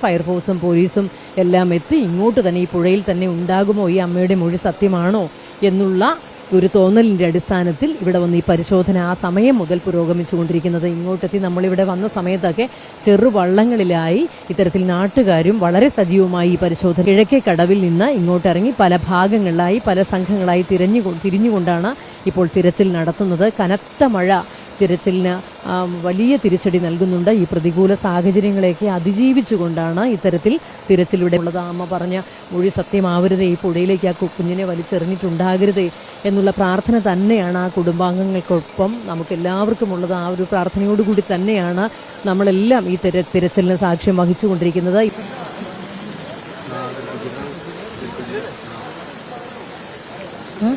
ഫയർഫോഴ്സും പോലീസും എല്ലാം എത്തി ഇങ്ങോട്ട് തന്നെ ഈ പുഴയിൽ തന്നെ ഉണ്ടാകുമോ ഈ അമ്മയുടെ മൊഴി സത്യമാണോ എന്നുള്ള ഒരു തോന്നലിന്റെ അടിസ്ഥാനത്തിൽ ഇവിടെ വന്ന് ഈ പരിശോധന ആ സമയം മുതൽ പുരോഗമിച്ചുകൊണ്ടിരിക്കുന്നത്. ഇങ്ങോട്ടെത്തി നമ്മളിവിടെ വന്ന സമയത്തൊക്കെ ചെറുവള്ളങ്ങളിലായി ഇത്തരത്തിൽ നാട്ടുകാരും വളരെ സജീവമായി ഈ പരിശോധന കിഴക്കേ കടവിൽ നിന്ന് ഇങ്ങോട്ടിറങ്ങി പല ഭാഗങ്ങളിലായി പല സംഘങ്ങളായി തിരഞ്ഞു തിരിഞ്ഞുകൊണ്ടാണ് ഇപ്പോൾ തിരച്ചിൽ നടത്തുന്നത്. കനത്ത മഴ തിരച്ചിലിന് വലിയ തിരിച്ചടി നൽകുന്നുണ്ട്. ഈ പ്രതികൂല സാഹചര്യങ്ങളെയൊക്കെ അതിജീവിച്ചുകൊണ്ടാണ് ഇത്തരത്തിൽ തിരച്ചിലൂടെ ഉള്ളത്. അമ്മ പറഞ്ഞ മൊഴി സത്യമാവരുതേ. ഈ പുഴയിലേക്ക് ആ കുഞ്ഞിനെ വലിച്ചെറിഞ്ഞിട്ടുണ്ടാകരുതേ എന്നുള്ള പ്രാർത്ഥന തന്നെയാണ് ആ കുടുംബാംഗങ്ങൾക്കൊപ്പം നമുക്കെല്ലാവർക്കും ഉള്ളത്. ആ ഒരു പ്രാർത്ഥനയോടുകൂടി തന്നെയാണ് നമ്മളെല്ലാം ഈ തിര തിരച്ചിലിന് സാക്ഷ്യം വഹിച്ചുകൊണ്ടിരിക്കുന്നത്. Huh?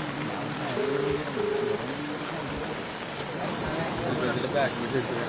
在，你是谁呀？